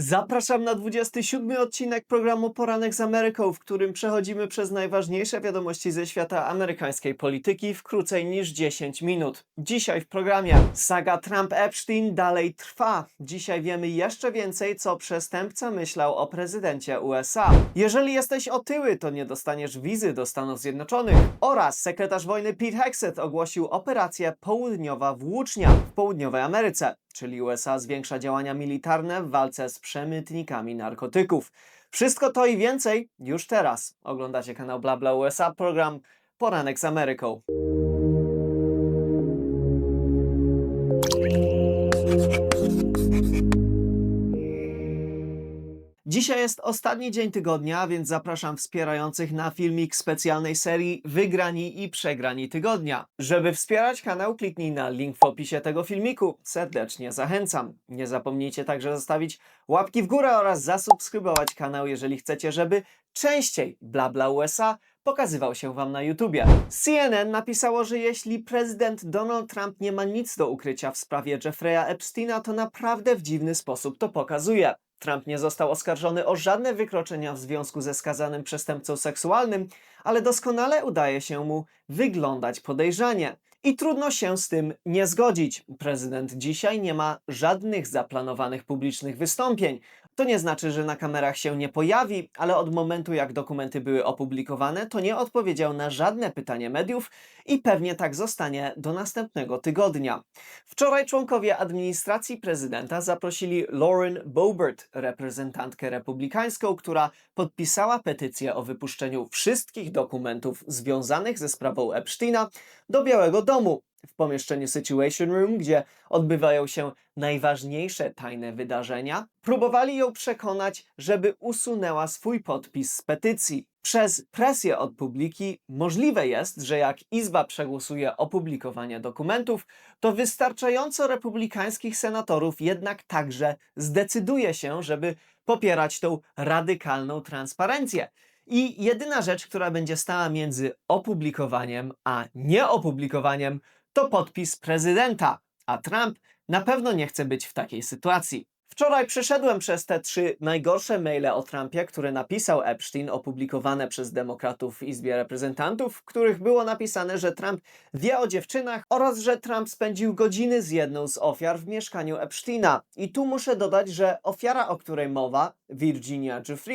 Zapraszam na 27 odcinek programu Poranek z Ameryką, w którym przechodzimy przez najważniejsze wiadomości ze świata amerykańskiej polityki w krócej niż 10 minut. Dzisiaj w programie saga Trump-Epstein dalej trwa. Dzisiaj wiemy jeszcze więcej, co przestępca myślał o prezydencie USA. Jeżeli jesteś otyły, to nie dostaniesz wizy do Stanów Zjednoczonych. Oraz sekretarz wojny Pete Hegseth ogłosił operację Południowa Włócznia w południowej Ameryce czyli USA zwiększa działania militarne w walce z przemytnikami narkotyków. Wszystko to i więcej już teraz. Oglądacie kanał Blabla USA, program Poranek z Ameryką. Dzisiaj jest ostatni dzień tygodnia, więc zapraszam wspierających na filmik specjalnej serii Wygrani i Przegrani Tygodnia. Żeby wspierać kanał, kliknij na link w opisie tego filmiku. Serdecznie zachęcam. Nie zapomnijcie także zostawić łapki w górę oraz zasubskrybować kanał, jeżeli chcecie, żeby częściej Blabla USA pokazywał się Wam na YouTubie. CNN napisało, że jeśli prezydent Donald Trump nie ma nic do ukrycia w sprawie Jeffrey'a Epsteina, to naprawdę w dziwny sposób to pokazuje. Trump nie został oskarżony o żadne wykroczenia w związku ze skazanym przestępcą seksualnym, ale doskonale udaje się mu wyglądać podejrzanie. I trudno się z tym nie zgodzić. Prezydent dzisiaj nie ma żadnych zaplanowanych publicznych wystąpień. To nie znaczy, że na kamerach się nie pojawi, ale od momentu jak dokumenty były opublikowane, to nie odpowiedział na żadne pytanie mediów i pewnie tak zostanie do następnego tygodnia. Wczoraj członkowie administracji prezydenta zaprosili Lauren Boebert, reprezentantkę republikańską, która podpisała petycję o wypuszczeniu wszystkich dokumentów związanych ze sprawą Epsteina do Białego Domu w pomieszczeniu Situation Room, gdzie odbywają się najważniejsze tajne wydarzenia, próbowali ją przekonać, żeby usunęła swój podpis z petycji. Przez presję od publiki możliwe jest, że jak Izba przegłosuje opublikowanie dokumentów, to wystarczająco republikańskich senatorów jednak także zdecyduje się, żeby popierać tą radykalną transparencję. I jedyna rzecz, która będzie stała między opublikowaniem a nieopublikowaniem, to podpis prezydenta, a Trump na pewno nie chce być w takiej sytuacji. Wczoraj przeszedłem przez te trzy najgorsze maile o Trumpie, które napisał Epstein, opublikowane przez demokratów w Izbie Reprezentantów, w których było napisane, że Trump wie o dziewczynach oraz że Trump spędził godziny z jedną z ofiar w mieszkaniu Epsteina. I tu muszę dodać, że ofiara, o której mowa, Virginia Giuffre,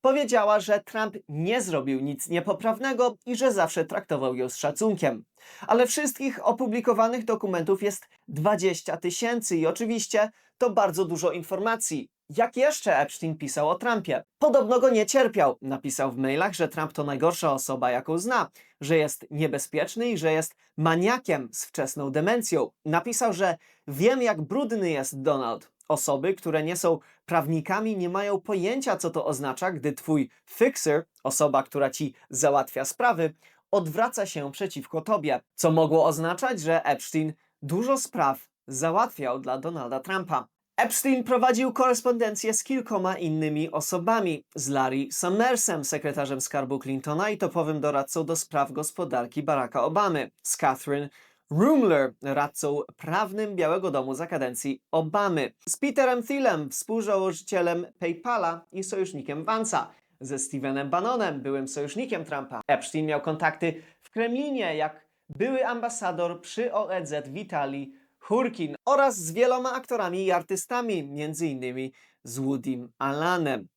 powiedziała, że Trump nie zrobił nic niepoprawnego i że zawsze traktował ją z szacunkiem. Ale wszystkich opublikowanych dokumentów jest 20 tysięcy i oczywiście to bardzo dużo informacji. Jak jeszcze Epstein pisał o Trumpie? Podobno go nie cierpiał. Napisał w mailach, że Trump to najgorsza osoba, jaką zna, że jest niebezpieczny i że jest maniakiem z wczesną demencją. Napisał, że wiem, jak brudny jest Donald. Osoby, które nie są prawnikami, nie mają pojęcia, co to oznacza, gdy twój fixer, osoba, która ci załatwia sprawy, odwraca się przeciwko tobie. Co mogło oznaczać, że Epstein dużo spraw załatwiał dla Donalda Trumpa. Epstein prowadził korespondencję z kilkoma innymi osobami. Z Larry Summersem, sekretarzem skarbu Clintona i topowym doradcą do spraw gospodarki Baracka Obamy. Z Catherine Rumler, radcą prawnym Białego Domu za kadencji Obamy. Z Peterem Thielem, współzałożycielem PayPala i sojusznikiem Vansa. Ze Stevenem Bannonem, byłym sojusznikiem Trumpa. Epstein miał kontakty w Kremlinie, jak były ambasador przy OEZ Witali Hurkin oraz z wieloma aktorami i artystami, m.in. z Woodym Allanem.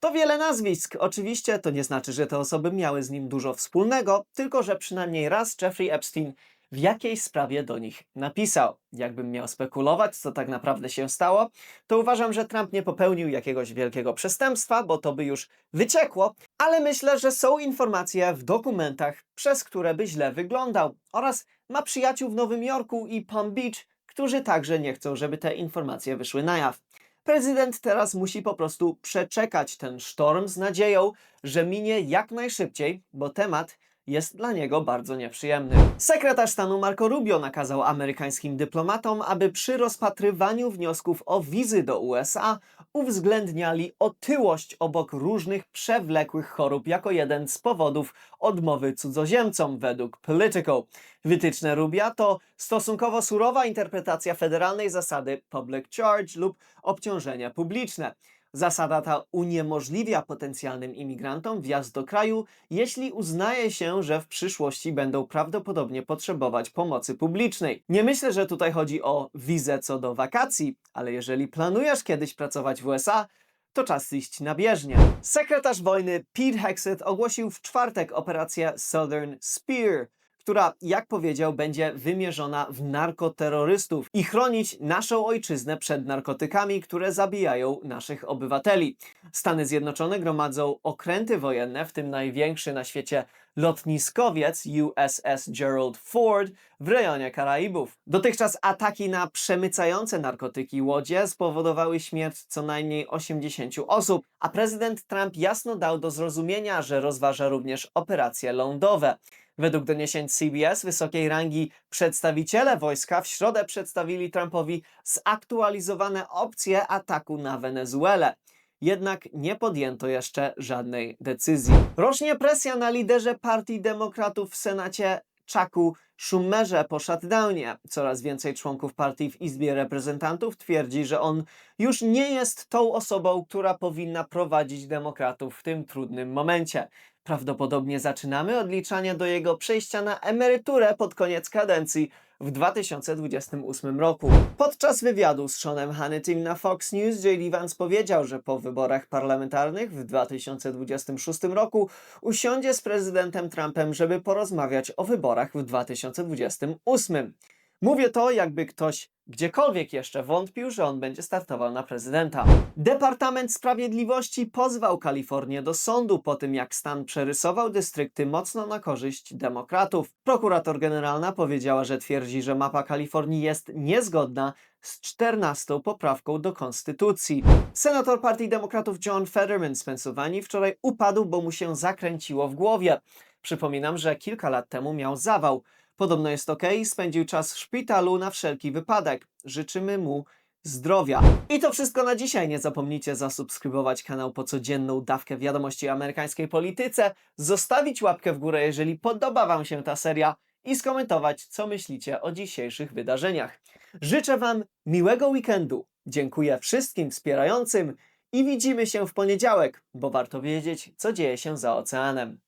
To wiele nazwisk. Oczywiście to nie znaczy, że te osoby miały z nim dużo wspólnego, tylko że przynajmniej raz Jeffrey Epstein w jakiejś sprawie do nich napisał. Jakbym miał spekulować, co tak naprawdę się stało, to uważam, że Trump nie popełnił jakiegoś wielkiego przestępstwa, bo to by już wyciekło, ale myślę, że są informacje w dokumentach, przez które by źle wyglądał oraz ma przyjaciół w Nowym Jorku i Palm Beach, którzy także nie chcą, żeby te informacje wyszły na jaw. Prezydent teraz musi po prostu przeczekać ten sztorm z nadzieją, że minie jak najszybciej, bo temat jest dla niego bardzo nieprzyjemny. Sekretarz stanu Marco Rubio nakazał amerykańskim dyplomatom, aby przy rozpatrywaniu wniosków o wizy do USA uwzględniali otyłość obok różnych przewlekłych chorób jako jeden z powodów odmowy cudzoziemcom według Politico. Wytyczne Rubia to stosunkowo surowa interpretacja federalnej zasady public charge lub obciążenia publiczne. Zasada ta uniemożliwia potencjalnym imigrantom wjazd do kraju, jeśli uznaje się, że w przyszłości będą prawdopodobnie potrzebować pomocy publicznej. Nie myślę, że tutaj chodzi o wizę co do wakacji, ale jeżeli planujesz kiedyś pracować w USA, to czas iść na bieżnię. Sekretarz wojny Pete Hegseth ogłosił w czwartek operację Southern Spear, która, jak powiedział, będzie wymierzona w narkoterrorystów i chronić naszą ojczyznę przed narkotykami, które zabijają naszych obywateli. Stany Zjednoczone gromadzą okręty wojenne, w tym największy na świecie lotniskowiec USS Gerald Ford w rejonie Karaibów. Dotychczas ataki na przemycające narkotyki łodzie spowodowały śmierć co najmniej 80 osób, a prezydent Trump jasno dał do zrozumienia, że rozważa również operacje lądowe. Według doniesień CBS wysokiej rangi przedstawiciele wojska w środę przedstawili Trumpowi zaktualizowane opcje ataku na Wenezuelę. Jednak nie podjęto jeszcze żadnej decyzji. Rośnie presja na liderze Partii Demokratów w Senacie Chucku Schumerze po shutdownie. Coraz więcej członków partii w Izbie Reprezentantów twierdzi, że on już nie jest tą osobą, która powinna prowadzić demokratów w tym trudnym momencie. Prawdopodobnie zaczynamy odliczanie do jego przejścia na emeryturę pod koniec kadencji w 2028 roku. Podczas wywiadu z Seanem Hannitym na Fox News J.D. Vance powiedział, że po wyborach parlamentarnych w 2026 roku usiądzie z prezydentem Trumpem, żeby porozmawiać o wyborach w 2028. Mówię to, jakby ktoś gdziekolwiek jeszcze wątpił, że on będzie startował na prezydenta. Departament Sprawiedliwości pozwał Kalifornię do sądu po tym, jak stan przerysował dystrykty mocno na korzyść demokratów. Prokurator generalna powiedziała, że twierdzi, że mapa Kalifornii jest niezgodna z 14 poprawką do konstytucji. Senator Partii Demokratów John Fetterman z Pensylwanii wczoraj upadł, bo mu się zakręciło w głowie. Przypominam, że kilka lat temu miał zawał. Podobno jest ok, spędził czas w szpitalu na wszelki wypadek. Życzymy mu zdrowia. I to wszystko na dzisiaj. Nie zapomnijcie zasubskrybować kanał po codzienną dawkę wiadomości o amerykańskiej polityce, zostawić łapkę w górę, jeżeli podoba Wam się ta seria i skomentować, co myślicie o dzisiejszych wydarzeniach. Życzę Wam miłego weekendu. Dziękuję wszystkim wspierającym i widzimy się w poniedziałek, bo warto wiedzieć, co dzieje się za oceanem.